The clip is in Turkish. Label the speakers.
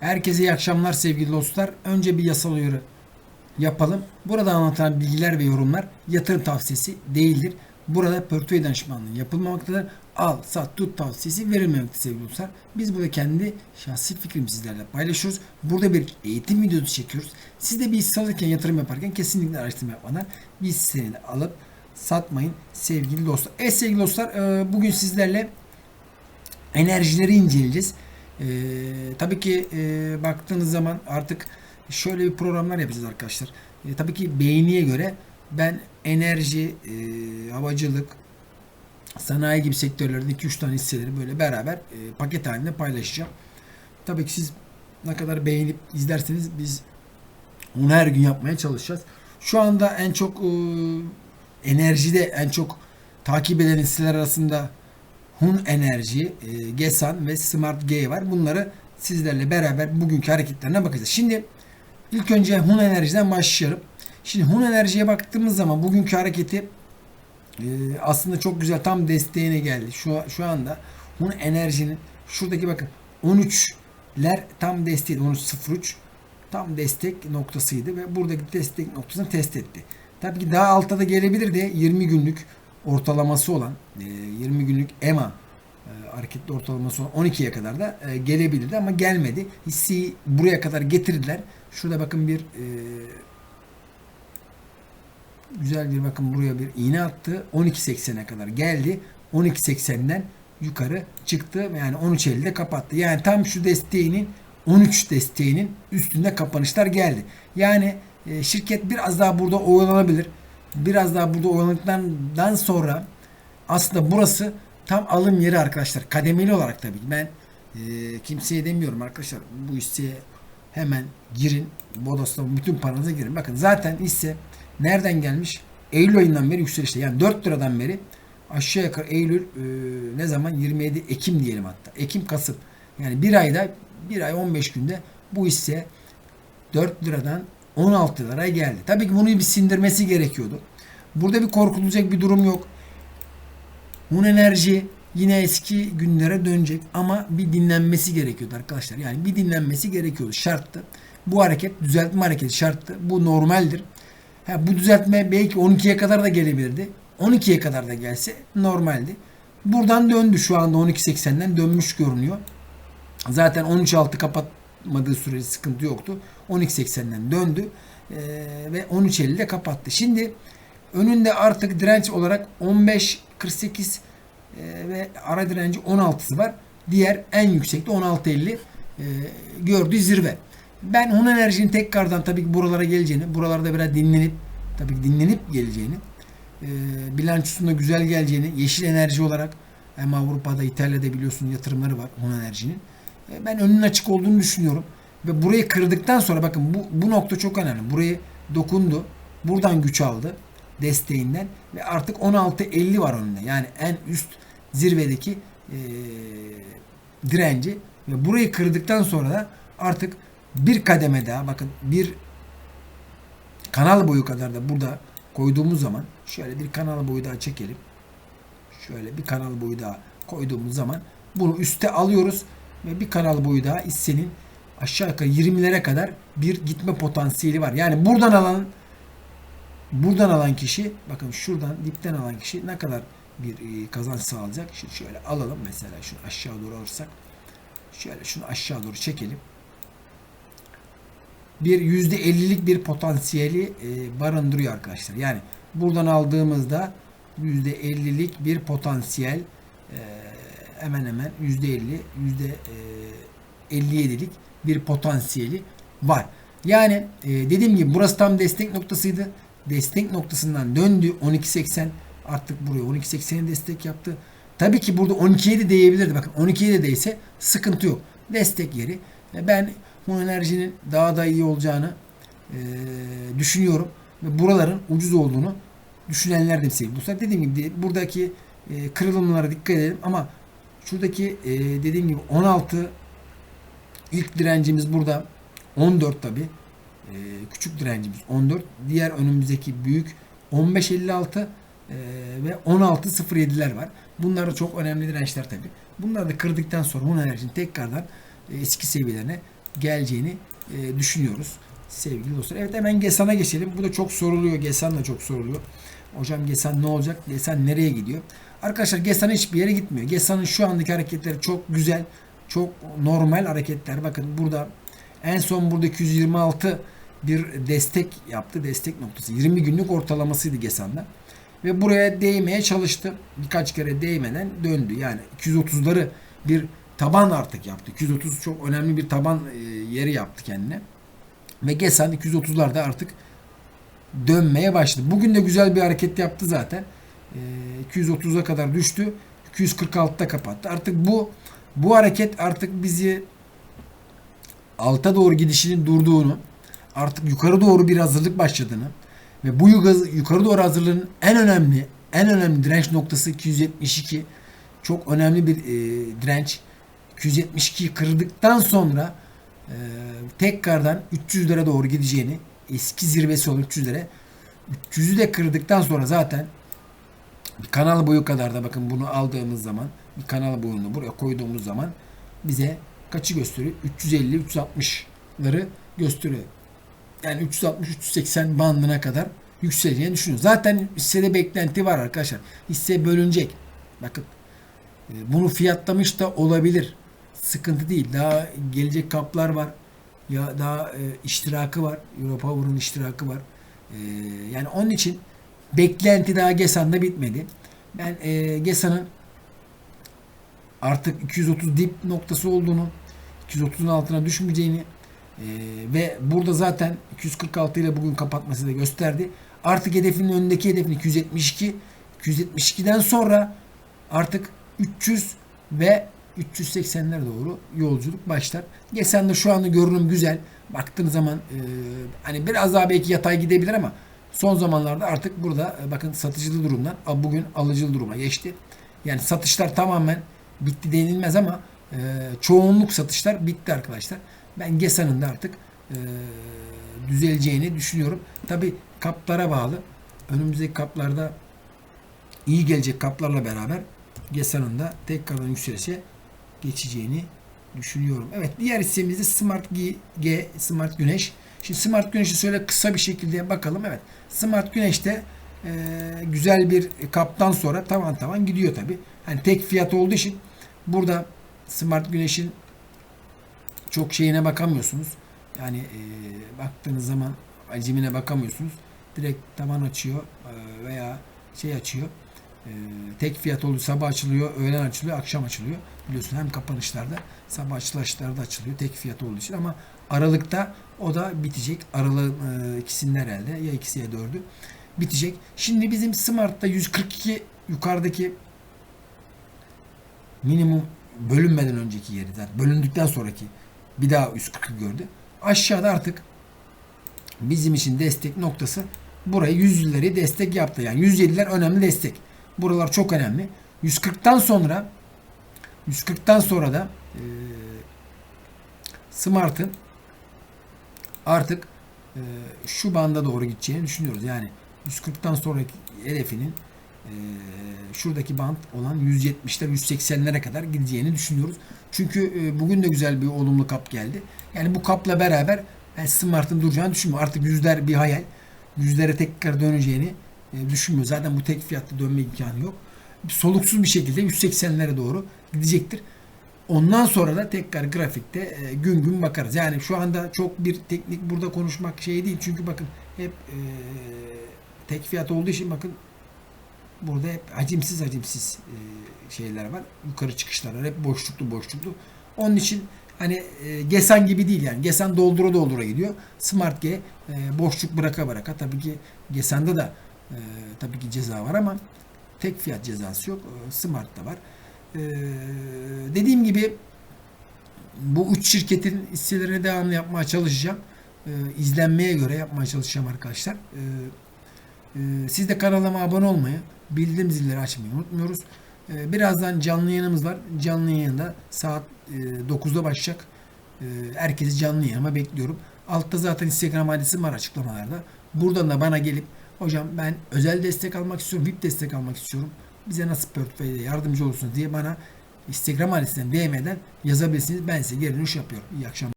Speaker 1: Herkese iyi akşamlar sevgili dostlar. Önce bir yasal uyarı yapalım. Burada anlatılan bilgiler ve yorumlar yatırım tavsiyesi değildir. Burada portföy danışmanlığı yapılmamaktadır. Al, sat, tut tavsiyesi verilmemektedir sevgili dostlar. Biz burada kendi şahsi fikrimizi sizlerle paylaşıyoruz. Burada bir eğitim videosu çekiyoruz. Siz de bir hisse yatırım yaparken kesinlikle araştırma yapmadan bir hisseni alıp satmayın sevgili dostlar. Evet sevgili dostlar e, bugün sizlerle enerjileri inceleyeceğiz. Ee, tabii ki e, baktığınız zaman artık şöyle bir programlar yapacağız arkadaşlar. E, tabii ki beğeniye göre ben enerji, e, havacılık, sanayi gibi sektörlerde 2-3 tane hisseleri böyle beraber e, paket halinde paylaşacağım. Tabii ki siz ne kadar beğenip izlerseniz biz onu her gün yapmaya çalışacağız. Şu anda en çok e, enerjide en çok takip eden hisseler arasında Hun Enerji, e, Gesan ve Smart G var. Bunları sizlerle beraber bugünkü hareketlerine bakacağız. Şimdi ilk önce Hun Enerji'den başlayalım. Şimdi Hun Enerji'ye baktığımız zaman bugünkü hareketi e, aslında çok güzel tam desteğine geldi. Şu şu anda Hun Enerji'nin şuradaki bakın 13'ler tam desteği 13.03 tam destek noktasıydı ve buradaki destek noktasını test etti. Tabii ki daha altta da gelebilir de 20 günlük ortalaması olan e, 20 günlük EMA e, hareketli ortalaması olan 12'ye kadar da e, gelebilirdi ama gelmedi. Hisseyi buraya kadar getirdiler. Şurada bakın bir e, güzel bir bakın buraya bir iğne attı. 12.80'e kadar geldi. 12.80'den yukarı çıktı. Yani 13.50'de kapattı. Yani tam şu desteğinin 13 desteğinin üstünde kapanışlar geldi. Yani e, şirket biraz daha burada oyalanabilir. Biraz daha burada oyalandıktan sonra aslında burası tam alım yeri arkadaşlar. Kademeli olarak tabii. Ben e, kimseye demiyorum arkadaşlar. Bu hisseye hemen girin. Bodos'ta bütün paranıza girin. Bakın zaten hisse nereden gelmiş? Eylül ayından beri yükselişte. Yani 4 liradan beri aşağı yukarı Eylül e, ne zaman? 27 Ekim diyelim hatta. Ekim Kasım. Yani bir ayda bir ay 15 günde bu hisse 4 liradan 16 liraya geldi. Tabii ki bunu bir sindirmesi gerekiyordu. Burada bir korkulacak bir durum yok. Hun Enerji yine eski günlere dönecek ama bir dinlenmesi gerekiyordu arkadaşlar. Yani bir dinlenmesi gerekiyordu. Şarttı. Bu hareket düzeltme hareketi şarttı. Bu normaldir. Ha, bu düzeltme belki 12'ye kadar da gelebilirdi. 12'ye kadar da gelse normaldi. Buradan döndü şu anda 12.80'den dönmüş görünüyor. Zaten 13.6 kapatmadığı sürece sıkıntı yoktu. 12.80'den döndü ee, ve 13.50'de kapattı. Şimdi önünde artık direnç olarak 15.48 e, ve ara direnci 16'sı var. Diğer en yüksekte 16.50 e, gördüğü zirve. Ben Hun Enerji'nin tekrardan tabii ki buralara geleceğini, buralarda biraz dinlenip tabii ki dinlenip geleceğini, e, bilançosunda güzel geleceğini, yeşil enerji olarak hem Avrupa'da, İtalya'da biliyorsun yatırımları var Hun Enerji'nin. Ben önünün açık olduğunu düşünüyorum. Ve burayı kırdıktan sonra bakın bu, bu nokta çok önemli. Burayı dokundu. Buradan güç aldı desteğinden ve artık 16.50 var önünde. Yani en üst zirvedeki e, direnci ve burayı kırdıktan sonra da artık bir kademe daha bakın bir kanal boyu kadar da burada koyduğumuz zaman şöyle bir kanal boyu daha çekelim. Şöyle bir kanal boyu daha koyduğumuz zaman bunu üste alıyoruz ve bir kanal boyu daha hissenin aşağı yukarı 20'lere kadar bir gitme potansiyeli var. Yani buradan alan buradan alan kişi bakın şuradan dipten alan kişi ne kadar bir e, kazanç sağlayacak? Şimdi şöyle alalım mesela şunu aşağı doğru alırsak şöyle şunu aşağı doğru çekelim. Bir %50'lik bir potansiyeli e, barındırıyor arkadaşlar. Yani buradan aldığımızda %50'lik bir potansiyel e, hemen hemen %50 %57'lik bir potansiyeli var. Yani e, dediğim gibi burası tam destek noktasıydı. Destek noktasından döndü 12.80 artık buraya 12.80'e destek yaptı. Tabii ki burada 12'ye de değebilirdi. Bakın 12'ye de değse sıkıntı yok. Destek yeri. E, ben bu enerjinin daha da iyi olacağını e, düşünüyorum. Ve buraların ucuz olduğunu düşünenler de sevgili dostlar. Dediğim gibi buradaki e, kırılımlara dikkat edelim ama şuradaki e, dediğim gibi 16 ilk direncimiz burada 14 tabi. E, küçük direncimiz 14. Diğer önümüzdeki büyük 15.56 e, ve 16.07'ler var. Bunlar da çok önemli dirençler tabi. Bunları da kırdıktan sonra Hun Enerji'nin tekrardan e, eski seviyelerine geleceğini e, düşünüyoruz sevgili dostlar. Evet hemen Gesan'a geçelim. Bu da çok soruluyor. Gesan da çok soruluyor. Hocam Gesan ne olacak? Gesan nereye gidiyor? Arkadaşlar Gesan hiçbir yere gitmiyor. Gesan'ın şu andaki hareketleri çok güzel. Çok normal hareketler. Bakın burada en son burada 226 bir destek yaptı. Destek noktası. 20 günlük ortalamasıydı Gesan'da. Ve buraya değmeye çalıştı. Birkaç kere değmeden döndü. Yani 230'ları bir taban artık yaptı. 230 çok önemli bir taban e, yeri yaptı kendine. Ve Gesan 230'larda artık dönmeye başladı. Bugün de güzel bir hareket yaptı zaten. E, 230'a kadar düştü. 246'da kapattı. Artık bu bu hareket artık bizi alta doğru gidişinin durduğunu, artık yukarı doğru bir hazırlık başladığını ve bu yukarı doğru hazırlığın en önemli en önemli direnç noktası 272. Çok önemli bir e, direnç. 272'yi kırdıktan sonra e, tekrardan 300'lere doğru gideceğini eski zirvesi olan 300'lere 300'ü de kırdıktan sonra zaten kanal boyu kadar da bakın bunu aldığımız zaman bir kanal boyunu buraya koyduğumuz zaman bize kaçı gösteriyor? 350 360'ları gösteriyor. Yani 360-380 bandına kadar yükseleceğini düşünüyoruz. Zaten hissede beklenti var arkadaşlar. Hisse bölünecek. Bakın e, bunu fiyatlamış da olabilir. Sıkıntı değil. Daha gelecek kaplar var. Ya daha e, iştirakı var. Europower'ın iştirakı var. E, yani onun için beklenti daha GESAN'da bitmedi. Ben e, GESAN'ın artık 230 dip noktası olduğunu, 230'un altına düşmeyeceğini ee, ve burada zaten 246 ile bugün kapatması da gösterdi. Artık hedefinin önündeki hedefin 272. 272'den sonra artık 300 ve 380'ler doğru yolculuk başlar. Gesen'de şu anda görünüm güzel. Baktığınız zaman e, hani biraz daha belki yatay gidebilir ama son zamanlarda artık burada e, bakın satıcılı durumdan bugün alıcılı duruma geçti. Yani satışlar tamamen bitti denilmez ama e, çoğunluk satışlar bitti arkadaşlar. Ben Gesa'nın da artık e, düzeleceğini düşünüyorum. Tabi kaplara bağlı. Önümüzdeki kaplarda iyi gelecek kaplarla beraber Gesa'nın da tekrardan yükselişe geçeceğini düşünüyorum. Evet diğer hissemiz de Smart G, G Smart Güneş. Şimdi Smart Güneş'i şöyle kısa bir şekilde bakalım. Evet Smart Güneş'te e, güzel bir kaptan sonra tavan tavan gidiyor tabi. Hani tek fiyat olduğu için burada Smart Güneş'in çok şeyine bakamıyorsunuz. Yani e, baktığınız zaman hacimine bakamıyorsunuz. Direkt tavan açıyor e, veya şey açıyor. E, tek fiyat olduğu sabah açılıyor, öğlen açılıyor, akşam açılıyor. Biliyorsun hem kapanışlarda sabah açılışlarda açılıyor tek fiyat olduğu için ama Aralıkta o da bitecek. Aralık e, ikisinin herhalde ya ikisi ya dördü bitecek. Şimdi bizim Smart'ta 142 yukarıdaki minimum bölünmeden önceki yeri zaten bölündükten sonraki bir daha 140'ı gördü. Aşağıda artık bizim için destek noktası burayı 100'leri destek yaptı. Yani 107'ler önemli destek. Buralar çok önemli. 140'tan sonra 140'tan sonra da e, Smart'ın artık e, şu banda doğru gideceğini düşünüyoruz. Yani 140'tan sonraki hedefinin e, şuradaki band olan 170'ler 180'lere kadar gideceğini düşünüyoruz. Çünkü e, bugün de güzel bir olumlu kap geldi. Yani bu kapla beraber ben Smart'ın duracağını düşünmüyorum. Artık yüzler bir hayal. Yüzlere tekrar döneceğini e, düşünmüyor. Zaten bu tek fiyatlı dönme imkanı yok. Soluksuz bir şekilde 180'lere doğru gidecektir. Ondan sonra da tekrar grafikte e, gün gün bakarız. Yani şu anda çok bir teknik burada konuşmak şey değil. Çünkü bakın hep e, tek fiyat olduğu için bakın burada hep hacimsiz hacimsiz e, şeyler var. Yukarı çıkışlar. Hep boşluklu boşluklu. Onun için hani e, Gesan gibi değil yani. Gesan doldura doldura gidiyor. Smart G e, boşluk bıraka bıraka. Tabii ki Gesan'da da e, tabii ki ceza var ama tek fiyat cezası yok. E, Smart'ta var. E, dediğim gibi bu üç şirketin hisselerini devamlı yapmaya çalışacağım. E, izlenmeye göre yapmaya çalışacağım arkadaşlar. E, e, siz de kanalıma abone olmayı, bildirim zilleri açmayı unutmuyoruz. Ee, birazdan canlı yayınımız var. Canlı yayında saat 9'da e, başlayacak. Ee, herkesi canlı yayınıma bekliyorum. Altta zaten Instagram adresim var açıklamalarda. Buradan da bana gelip hocam ben özel destek almak istiyorum, VIP destek almak istiyorum. Bize nasıl portföyde yardımcı olursunuz diye bana Instagram adresinden DM'den yazabilirsiniz. Ben size geri dönüş yapıyorum. İyi akşamlar.